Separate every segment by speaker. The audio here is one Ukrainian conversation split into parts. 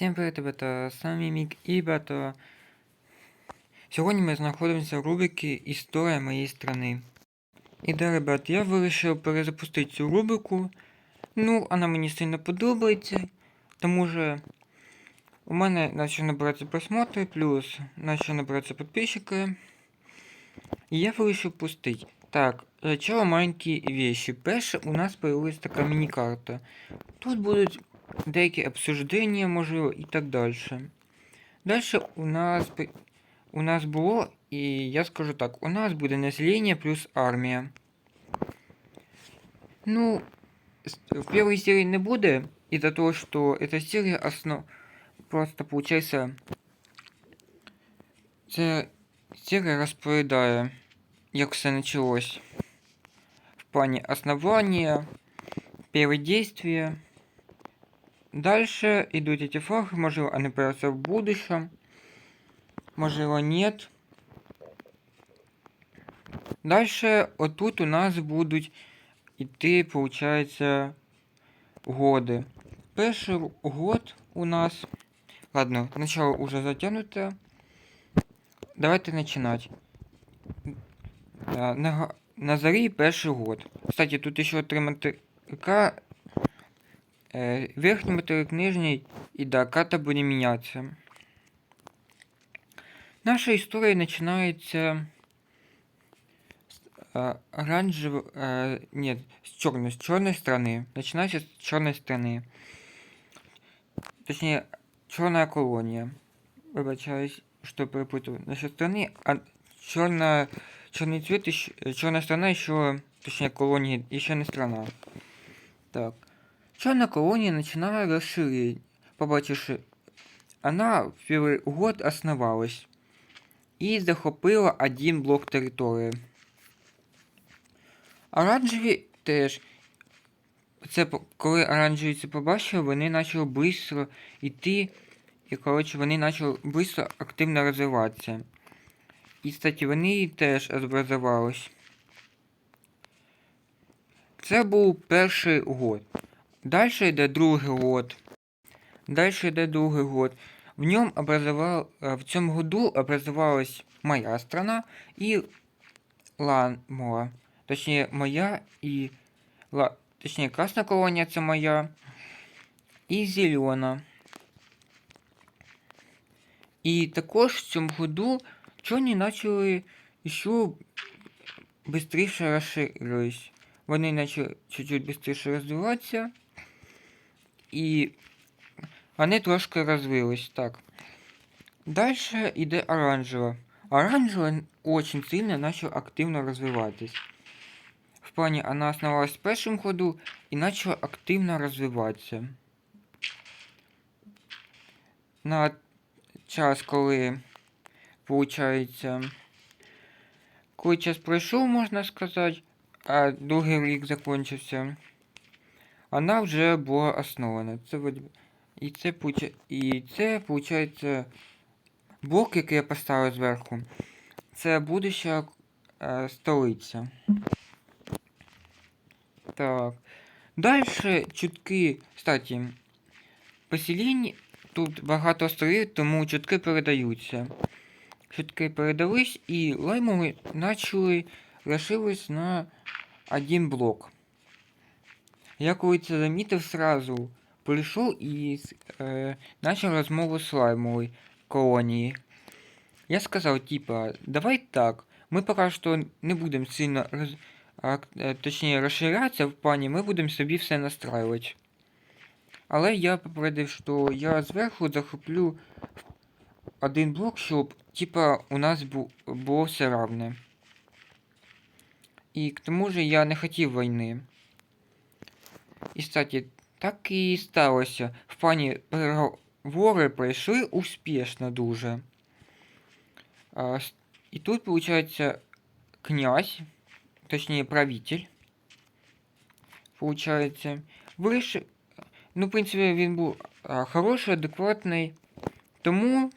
Speaker 1: Всім привіт, ребята, з вами Мік і ребята. Сьогодні ми знаходимося в рубриці Історія моєї страни. І да, ребят, я вирішив перезапустити цю рубрику. Ну, вона мені сильно подобається, тому що у мене почали набиратися просмотри, плюс почали набиратися підписчики. І я вирішив пустити. Так, сначала маленькі вещи. Перше, у нас появилась така міні-карта. Тут будуть деякі обсуждення, можливо, і так далі. Далі у нас пи- у нас було, і я скажу так, у нас буде населення плюс армія. Ну, с- в первой серии не буде, из-за того, что эта серия основ... Просто получается... Ця серія розповідає, як все началось. В плані основания, первые действия, Дальше идут эти флаги, можливо, они появятся в будущем, можливо, нет. Дальше отут у нас будуть іти, получается, годы. Перший год у нас... Ладно, начало уже затянуто. Давайте начинать. На, на зарі перший год. Кстати, тут еще три материка Э, верхний материк, нижний и да, карта будет меняться. Наша история начинается с э, оранжевого... э, нет, с черной, с черной стороны. Начинается с черной стороны. Точнее, черная колония. Выбачаюсь, что перепутал. Насчет страны, а черная... Черный цвет, еще, черная страна еще, точнее, колония, еще не страна. Так. Чорна колонія починає розширення, побачивши, вона в перший год основалась і захопила один блок території. Оранжеві теж. Це коли оранжеві це побачили, вони почали швидко йти, і коротше вони почали швидко активно розвиватися. І, кстати, вони теж образувались. Це був перший год. Дальше йде другий год. Дальше йде другий год. В ньому образовал, э, в цьому году образовалась моя страна и Ланмова. Точнее, моя и... Ла... Точнее, красна колонія це моя. І зелена. І також в цьому году чорні почали ще швидше розширились. Вони почали чуть-чуть швидше розвиватися. І вони трошки розвились, так. Дальше йде оранжева. Оранжева очень сильно начал активно розвиватись. В плані вона основалась в першому ходу і почала активно розвиватися. На час, коли, получається, коли час пройшов, можна сказати, а другий рік закінчився, вона вже була основана. Це і це і це получається блок, який я поставив зверху. Це будуща е, столиця. Так. Дальше чутки, кстати, посеління, тут багато островів, тому чутки передаються. Чутки передались і лаймові почали розширились на один блок. Я коли це замітив сразу, прийшов і е, почав розмову з лаймової колонії. Я сказав, типа, давай так, ми поки що не будемо сильно роз, а, е, точніше розширятися в плані, ми будемо собі все настраювати. Але я попередив, що я зверху захоплю один блок, щоб типа у нас бу, було все равне. І к тому же я не хотів війни. І, кстати, так і сталося. В плані переговори пройшли успішно дуже. А, с- і тут, получается, князь, точнее правитель, получается, вирішив. Ну, в принципі, він був а, хороший, адекватний. Тому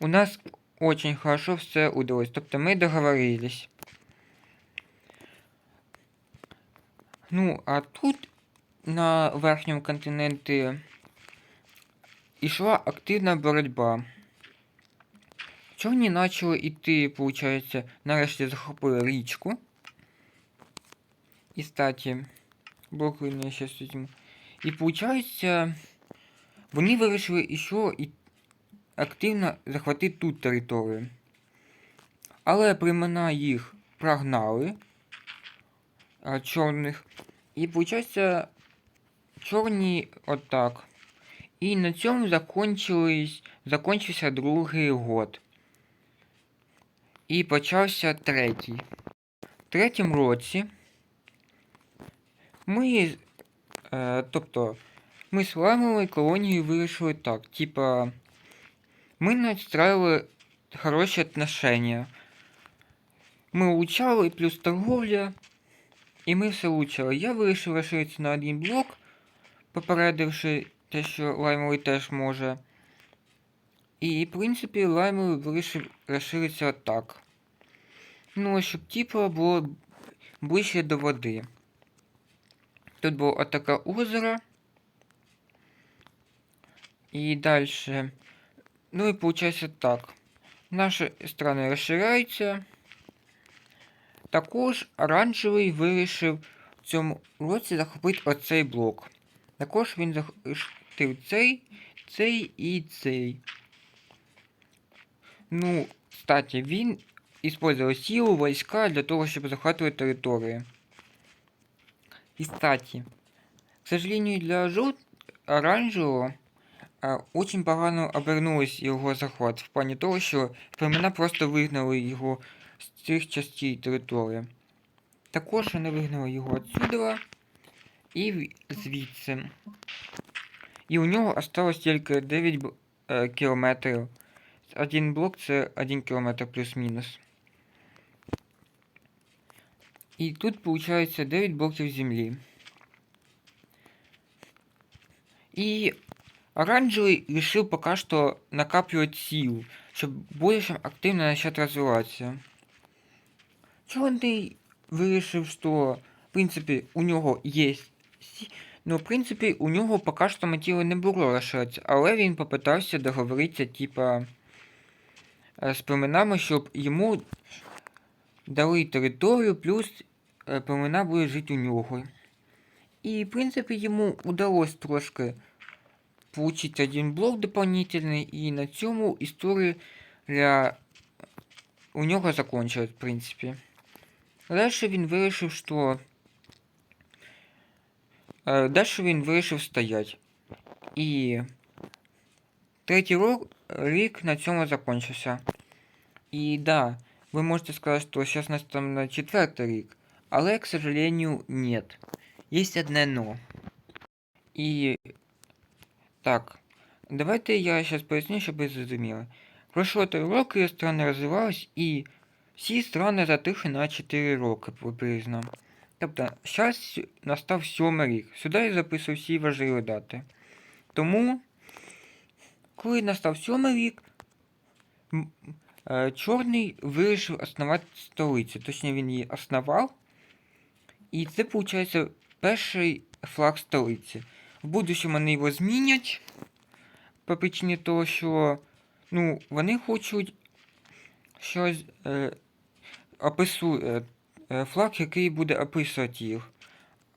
Speaker 1: у нас очень хорошо все удалось. Тобто ми договорились. Ну, а тут на верхньому континенті йшла активна боротьба. Чорні почали йти, виходить, нарешті захопили річку. І статі, блоки я зараз візьму. І виходить, вони вирішили ще і активно захватити тут територію. Але племена їх прогнали а, чорних. І виходить, чорні отак. І на цьому закончився другий год. І почався третій. В третім році ми, е, тобто, ми з ламовою колонією вирішили так, типа, ми настраивали хороші отношения. Ми улучшали плюс торговля, і ми все улучшали. Я вирішив розширитися на один блок, попередивши те, що лаймовий теж може. І, в принципі, лаймовий вирішив розширитися отак. Ну, щоб типа було ближче до води. Тут було отаке озеро. І дальше. Ну і получається так. Наші страни розширяються. Також оранжевий вирішив в цьому році захопити оцей блок. Також він захопив цей, цей і цей. Ну, кстати, він использовал силу, войска для того, чтобы захватывать территории. И, кстати, к сожалению, для жел... оранжевого а, очень погано обернулось його захват, в плані того, що племена просто вигнали його з цих частей території. Також вони вигнали його отсюда і звідси. І у нього осталось тільки 9 б- е, кілометрів. Один блок це 1 кілометр плюс-мінус. І тут получается 9 блоків землі. І оранжевый решил пока что накапливать силу, чтобы в будущем активно начать развиваться. Черный вирішив, що в принципі у нього є. Ну, в принципі, у нього поки що мотиви не було розширятися, але він попитався договоритися, типа, е, з племенами, щоб йому дали територію, плюс е, племена будуть жити у нього. І, в принципі, йому удалось трошки получить один блок дополнительный, і на цьому історія у нього закончилась, в принципі. Дальше він вирішив, що. Е, Дальше він вирішив стоять. І третій рік на цьому закончився. І да, ви можете сказати, що зараз нас там на четвертий рік. Але, к сожалению, нет. Есть одне но. І так, давайте я зараз поясню, щоб ви зрозуміли. Пройшло 3 роки, страни розвивались, і всі страни затихли на 4 роки приблизно. Тобто, зараз настав сьомий рік. Сюди я записую всі важливі дати. Тому, коли настав сьомий рік, е, Чорний вирішив основати столицю. Точніше, він її основав. І це, виходить, перший флаг столиці. В будущем вони його змінять. По причині того, що ну, вони хочуть щось е, опису, е, флаг, який буде описувати їх.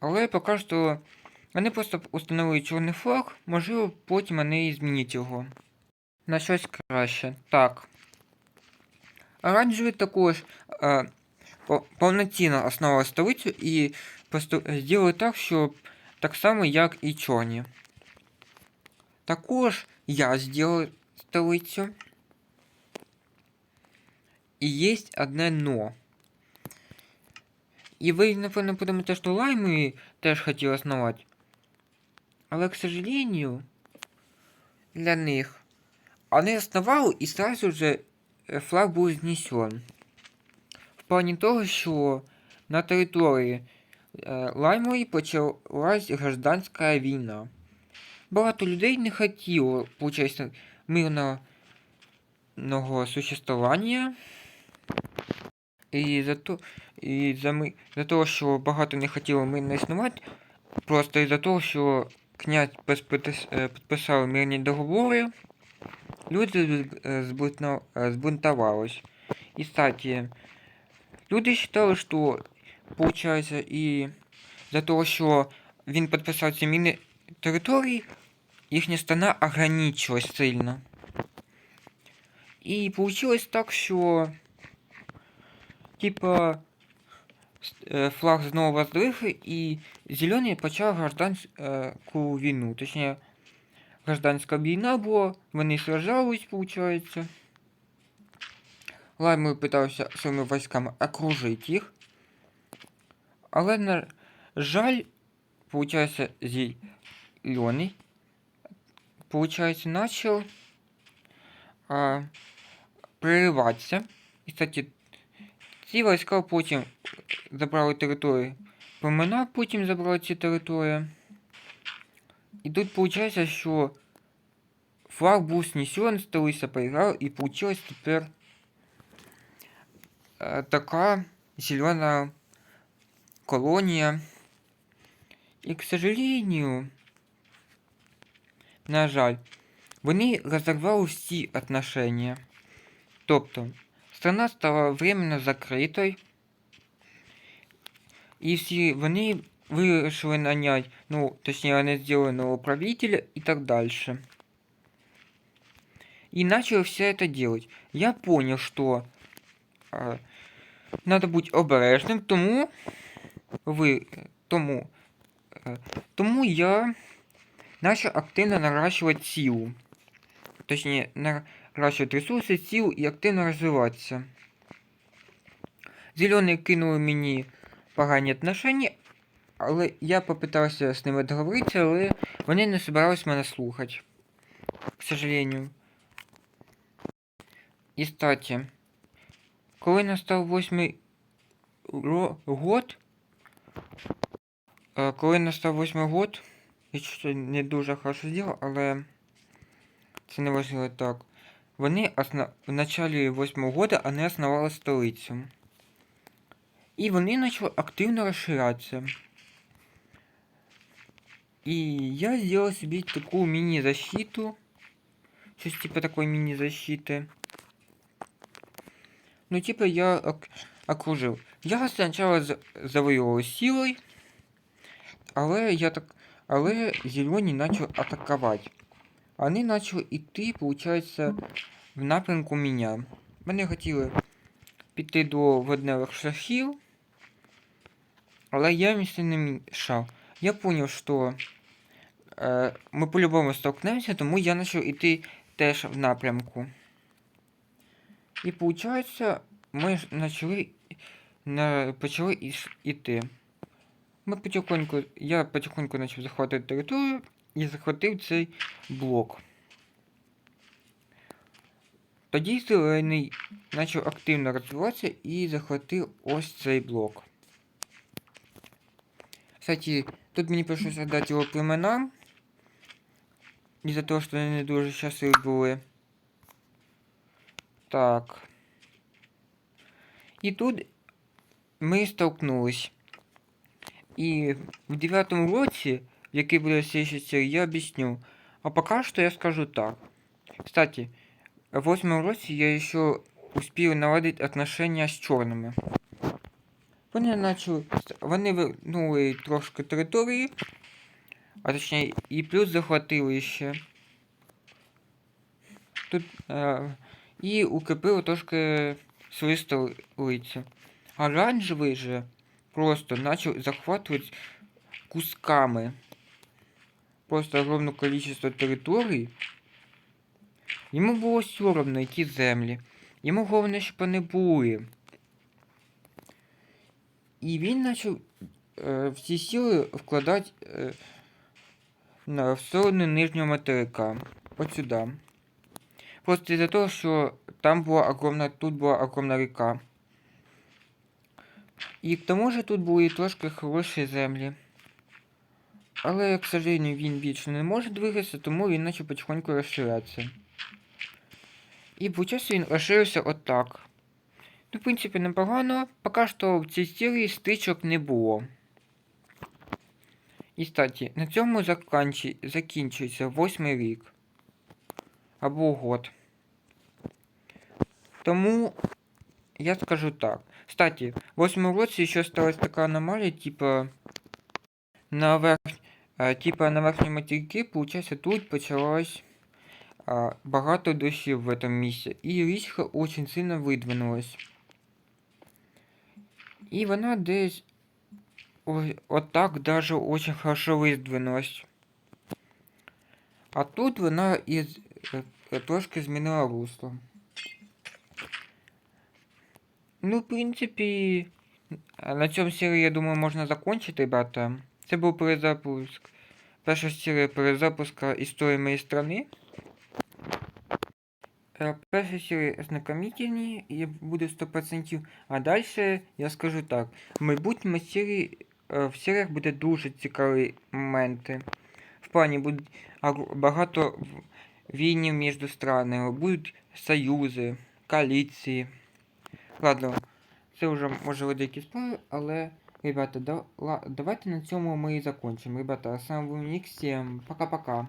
Speaker 1: Але поки що вони просто установили чорний флаг, можливо, потім вони змінять його. На щось краще. Так. Оранжевий також е, по- повноцінно основав столицю і просто зробили так, щоб так само, як і чорні. Також я зробив столицю. І є одне но. І ви, напевно, подумаєте, що лайми теж хотів основати. Але, к сожалению, для них вони основали і сразу же е, флаг був знесен. В плані того, що на території е, Лаймової почалась гражданська війна. Багато людей не хотіло, мирного существування. І за, то, і за, за того, що багато не хотіло мирно існувати, просто із-за того, що князь е, підписав мирні договори, люди е, е, збунтовались. І, кстати, люди вважали, що, получается, і за того, що він підписав ці мирні території, їхня страна ограничилась сильно. І получилось так, що типа е, флаг знову воздвиг, і зелений почав гражданську війну. Точніше, гражданська війна була, вони сражались, виходить. Лаймер питався своїми військами окружити їх. Але, на жаль, виходить, зелений, получается, начал а, прориватися. І, кстати, ці війська потім забрали територію. Племена потім забрали ці території. І тут виходить, що флаг був снесен, столиця проіграв, і получилась тепер е, така зелена колонія. І, к сожалению, на жаль, вони розірвали всі отношения. Тобто, страна стала временно закритою, і всі вони вирішили нанять, ну, точніше, вони зробили нового правителя і так дальше. И начал все это делать. Я понял, что а, надо быть обережним, тому ви, тому, е, тому я начал активно наращивать силу. Точнее, наращивать ресурси, силу і активно розвиватися. Зелені кинули мені погані отношення, але я попитався з ними договоритися, але вони не собирались мене слухати. К сожалению. І кстати, коли настав восьмий год, е, коли настав восьмий год, я щось не дуже хорошо зробив, але це не важливо так. Вони осна... в началі восьмого года вони основали столицю. І вони почали активно розширятися. І я зробив собі таку міні-защиту. Щось типа такої міні-защити. Ну, типа я ок- окружив. Я спочатку з- завоював силою, але я так. Але зелені почали атакувати. Вони почали йти, виходить, в напрямку мене. Вони хотіли піти до водневих шляхів, але я їм не мішав. Я зрозумів, що е, ми по-любому столкнемося, тому я почав йти теж в напрямку. І виходить, ми почали, почали іти. Ми потихоньку, я потихоньку почав захватувати територію і захватив цей блок. Тоді зелений почав активно розвиватися і захватив ось цей блок. Кстати, тут мені прийшлося дати його племенам. Із-за того, що вони не дуже щасливі були. Так. І тут ми столкнулись. І в дев'ятому році, в який буде слідчий я об'ясню. А пока что я скажу так. Кстати, в восьмом році я еще успел наладить отношения з чорними. Вони начали. Вони вернули трошки території, а точніше, і плюс захватили ще. Тут. Е, і укріпили трошки свою столицю. Оранжевий же просто начал захватывать кусками просто огромное количество территорий. Йому було соромно ті землі. Йому головне, щоб вони були. І він почав е, всі сили вкладати е, на, в сторону нижнього материка. От сюди. Просто із-за того, що там була огромна, тут була огромна ріка. І к тому же тут були трошки хороші землі. Але, к сожалению, він більше не може двигатися, тому він почав потихоньку розширятися. І виходить, він розширився отак. Ну, в принципі, непогано. Поки що в цій серії стичок не було. І статі, на цьому заканчі... закінчується восьмий рік. Або год. Тому я скажу так. Кстати, в восьмому році ще сталася така аномалія, типа на верх... е, типа на верхній материкі, получается, тут почалось а, багато дощів в этом місці. І річка очень сильно видвинулась. І вона десь ой, отак даже очень хорошо видвинулась. А тут вона із е, е, трошки змінила русло. Ну, в принципі, а на цьому серії, я думаю, можна закончити, ребята. Це був перезапуск. Перша серія перезапуска історії моєї страни. Е, Перша серія ознакомительні, і буде 100%. А далі я скажу так. В майбутньому серії, е, в серіях буде дуже цікаві моменти. В плані агр- багато війнів між странами, будуть союзи, коаліції. Ладно, це вже може деякі спори, але, ребята, да, ла- давайте на цьому ми і закончимо. Ребята, с вами был Нік, пока-пока.